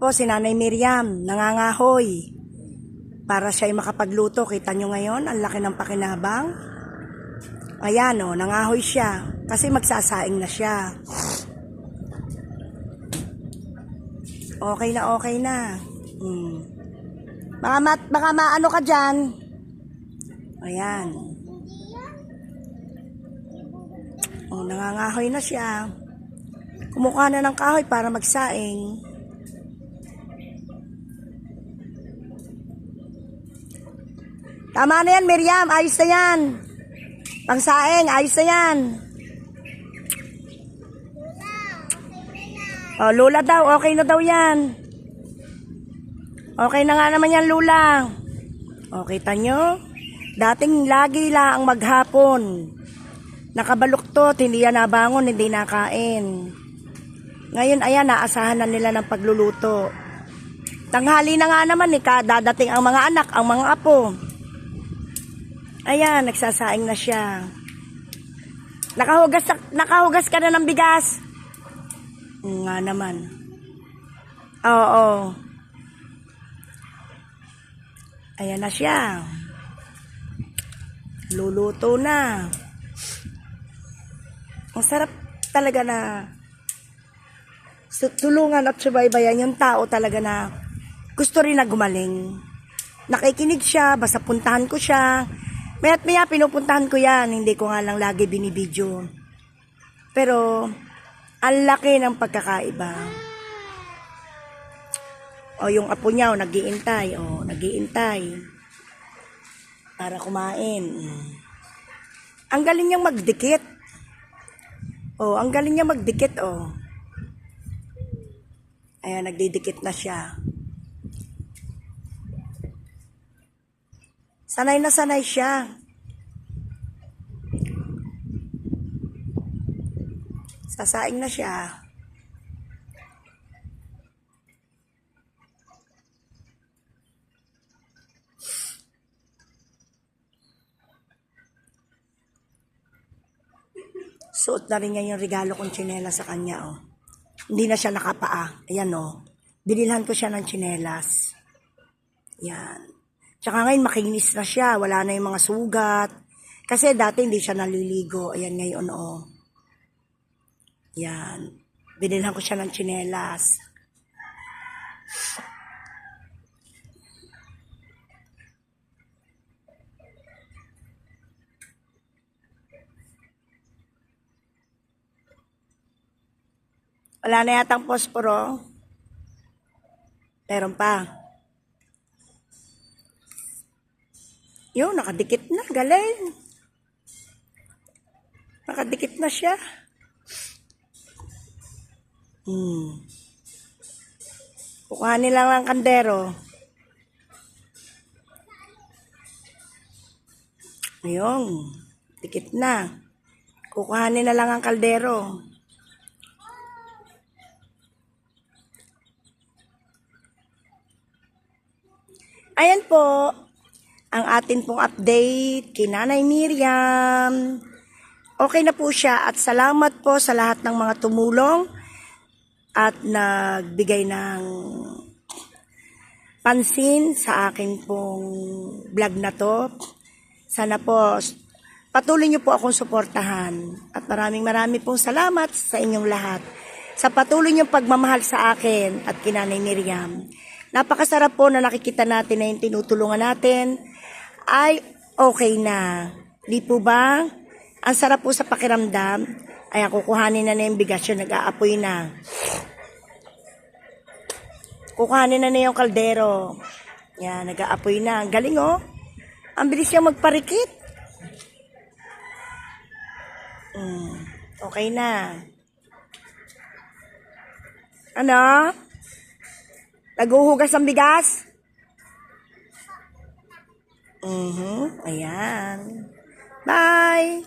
Po, si Nanay Miriam, nangangahoy. Para siya ay makapagluto. Kita nyo ngayon, ang laki ng pakinabang. Ayan o, nangahoy siya. Kasi magsasaing na siya. Okay na, okay na. Hmm. Baka, ma, baka maano ka dyan. Ayan. O, nangangahoy na siya. Kumukuha na ng kahoy para magsaing. Tama na yan, Miriam. Ayos na yan. Pangsaing, ayos na yan. O, Lula daw, okay na daw yan. Okay na nga naman yan, Lula. O, kita nyo? Dating lagi lang ang maghapon. Nakabaluktot, hindi yan nabangon, hindi nakain. Ngayon, ayan, naasahan na nila ng pagluluto. Tanghali na nga naman, eh, dadating ang mga anak, ang mga apo. Ayan, nagsasaing na siya. Nakahugas, nakahugas ka na ng bigas. Nga naman. Oo. Ayan na siya. Luluto na. Ang sarap talaga na tulungan at subaybayan yung tao talaga na gusto rin na gumaling. Nakikinig siya, basta puntahan ko siya. Maya't maya pinupuntahan ko yan, hindi ko nga lang lagi binibidyo. Pero, ang laki ng pagkakaiba. O yung apo niya, o, nag-iintay, o, nag-iintay. Para kumain. Ang galing niyang magdikit. O, ang galing niya magdikit, o. Ayan, nagdidikit na siya. Sanay na sanay siya. Sasaing na siya. Suot na rin niya yung regalo kong tsinela sa kanya, oh. Hindi na siya nakapaa. Ayan, oh. Binilhan ko siya ng tsinelas. Yan. Tsaka ngayon makinis na siya, wala na yung mga sugat. Kasi dati hindi siya naliligo. Ayan ngayon, oh. Yan. Binilhan ko siya ng tsinelas. Wala na yatang posporo. Meron pa. Yun, nakadikit na. Galing. Nakadikit na siya. Hmm. Kukuhanin lang ng kandero. Ayun. Dikit na. Kukuhanin na lang ang kaldero. Ayan po, ang atin pong update kay Nanay Miriam. Okay na po siya at salamat po sa lahat ng mga tumulong at nagbigay ng pansin sa akin pong vlog na to. Sana po patuloy niyo po akong suportahan at maraming maraming pong salamat sa inyong lahat sa patuloy niyong pagmamahal sa akin at kinanay Miriam. Napakasarap po na nakikita natin na yung tinutulungan natin ay okay na. Di po ba? Ang sarap po sa pakiramdam. Ay kukuhanin na na yung bigas yun, nag-aapoy na. Kukuhanin na na yung kaldero. Yan, nag-aapoy na. Galing oh. Ang bilis niya magparikit. Mm, okay na. Ano? Naguhugas ng bigas? Mhm, ayan. Bye!